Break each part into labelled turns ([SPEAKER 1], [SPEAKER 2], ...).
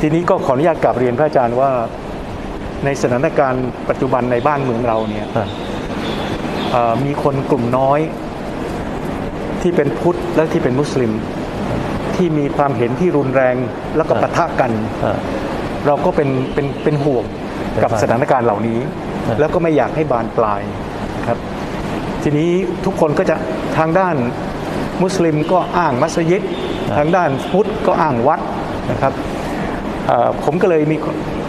[SPEAKER 1] ทีนี้ก็ขออนุญาตกลับเรียนพระอาจารย์ว่า ในสถานการณ์ปัจจุบันในบ้านเมืองเราเนี่ย
[SPEAKER 2] อ่า
[SPEAKER 1] เอ่อมีคนกลุ่มน้อยที่เป็นพุทธและที่เป็นมุสลิม ที่มีความเห็นที่รุนแรงแล้วก็ปะทะกัน
[SPEAKER 2] อ่า
[SPEAKER 1] เราก็เป็นเป็นเป็นห่วงกับ
[SPEAKER 2] ครับ
[SPEAKER 1] สถานการณ์เหล่านี้
[SPEAKER 2] ครับ
[SPEAKER 1] แล้วก็ไม่อยากให้บานปลายครับ ทีนี้ทุกคนก็จะทางด้านมุสลิมก็อ้างมัสยิด ทางด้านพุทธก็อ้างวัดนะครับเอ่อ ผมก็เลยมี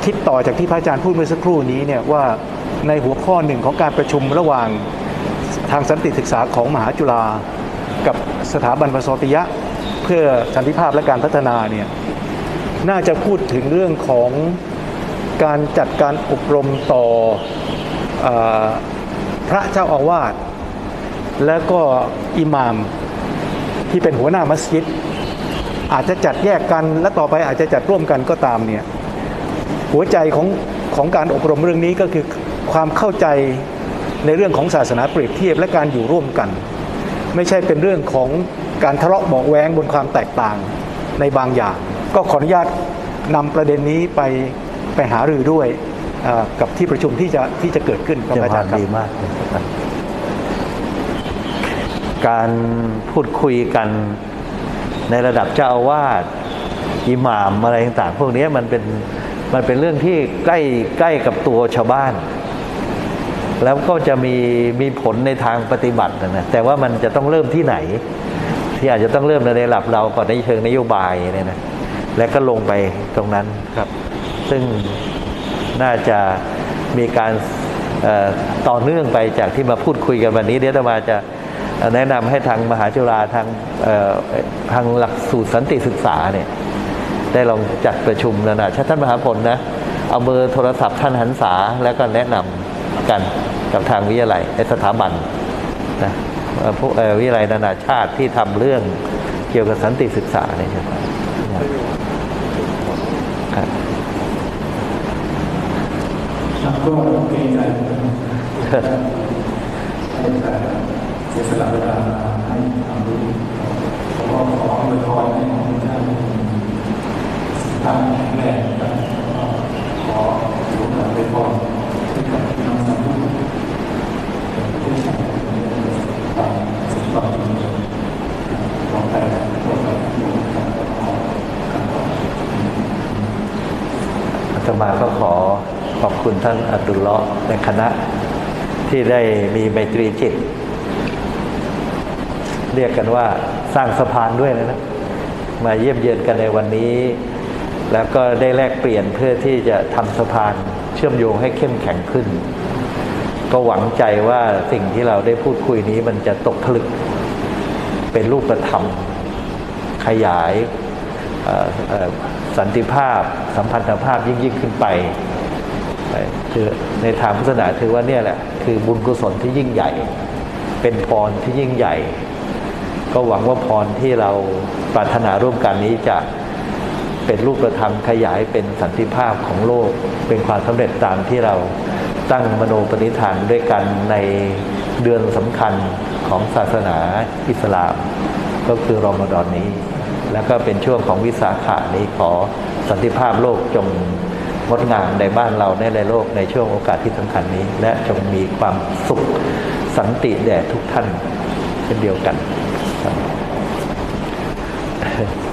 [SPEAKER 1] คิดต่อจากที่พระอาจารย์พูดเมื่อสักครู่นี้เนี่ยว่าในหัวข้อหนึ่งของการประชุมระหว่างทางสันติศึกษาของมหาจุฬากับสถาบันประสติยะ เพื่อสันติภาพและการพัฒนาเนี่ยน่าจะพูดถึงเรื่องของการจัดการอบรมต่ออพระเจ้าอาวาสแล้วก็อิหม่ามที่เป็นหัวหน้ามัสยิด อาจจะจัดแยกกันและต่อไปอาจจะจัดร่วมกันก็ตามเนี่ยหัวใจของของการอบรมเรื่องนี้ก็คือความเข้าใจในเรื่องของศาสนาเปรียบเทียบและการอยู่ร่วมกัน ไม่ใช่เป็นเรื่องของการทะเลาะเบาแวงบนความแตกต่างในบางอย่าง ก็ขออนุญาตนำประเด็นนี้ไปไปหารือด้วยกับที่ประชุมที่จะที่จะเกิดขึ้นครับ
[SPEAKER 2] เจ้า
[SPEAKER 1] อาจารย์
[SPEAKER 2] ดีมาก การพูดคุยกัน ในระดับเจ้าอาวาสอิหม่ามอะไรต่างๆ พวกนี้มันเป็นมันเป็นเรื่องที่ใกล้ใกล้กับตัวชาวบ้าน แล้วก็จะมีมีผลในทางปฏิบัตินะนะแต่ว่ามันจะต้องเริ่มที่ไหน ที่อาจจะต้องเริ่มในระดับเราก่อนในเชิงนโยบายเนี่ยนะและก็ลงไปตรงนั้น
[SPEAKER 1] ครับ
[SPEAKER 2] ซึ่งน่าจะมีการเอ่อต่อเนื่องไปจากที่มาพูดคุยกันวันนี้ เดี๋ยวจะมาจะ แนะนำให้ทางมหาจุฬาทางทางหลักสูตรสันติศึกษาเนี่ยได้ลองจัดประชุมนานาชาติท่านมหาผลนะ เอาเบอร์โทรศัพท์ท่านหันษาแล้วก็แนะนำกันกับทางวิทยาลัยสถาบันนะพวกวิทยาลัยนานาชาติที่ทำเรื่องเกี่ยวกับสันติศึกษาเนี่ยครับครับ
[SPEAKER 3] ก็เกรงใจ สียสละเวลาให้ความรู้ผมก็ขออวยพรให้ของพระเจ้าสุขภาพแข็งแรงนะครับแล้วก็ขอถือโอกอวยพรให้กับพี่น้องสาธุประเทศชาติความสุขภาพดีของแต่ละคนแต่ละคนนะครับขอารขอบคุณ
[SPEAKER 2] อาตมาก็ขอขอบคุณท่านอับดุลเลาะห์และคณะที่ได้มีไมตรีจิต เรียกกันว่าสร้างสะพานด้วยนะ มาเยี่ยมเยียนกันในวันนี้ แล้วก็ได้แลกเปลี่ยนเพื่อที่จะทำสะพานเชื่อมโยงให้เข้มแข็งขึ้น ก็หวังใจว่าสิ่งที่เราได้พูดคุยนี้มันจะตกผลึก เป็นรูปธรรม ขยายสันติภาพ สัมพันธภาพยิ่งยิ่งขึ้นไปคือในทางพุทธศาสนาถือว่าเนี่ยแหละคือบุญกุศลที่ยิ่งใหญ่ เป็นพรที่ยิ่งใหญ่ ก็หวังว่าพรที่เราปรารถนาร่วมกันนี้จะเป็นรูปธรรมขยายเป็นสันติภาพของโลก เป็นความสำเร็จตามที่เราตั้งมโนปณิธานด้วยกันในเดือนสำคัญของศาสนาอิสลาม ก็คือรอมฎอนนี้ แล้วก็เป็นช่วงของวิสาขานี้ขอสันติภาพโลกจงงดงามในบ้านเราในในโลกในช่วงโอกาสที่สำคัญนี้ และจงมีความสุขสันติแด่ทุกท่านเช่นเดียวกัน 哎。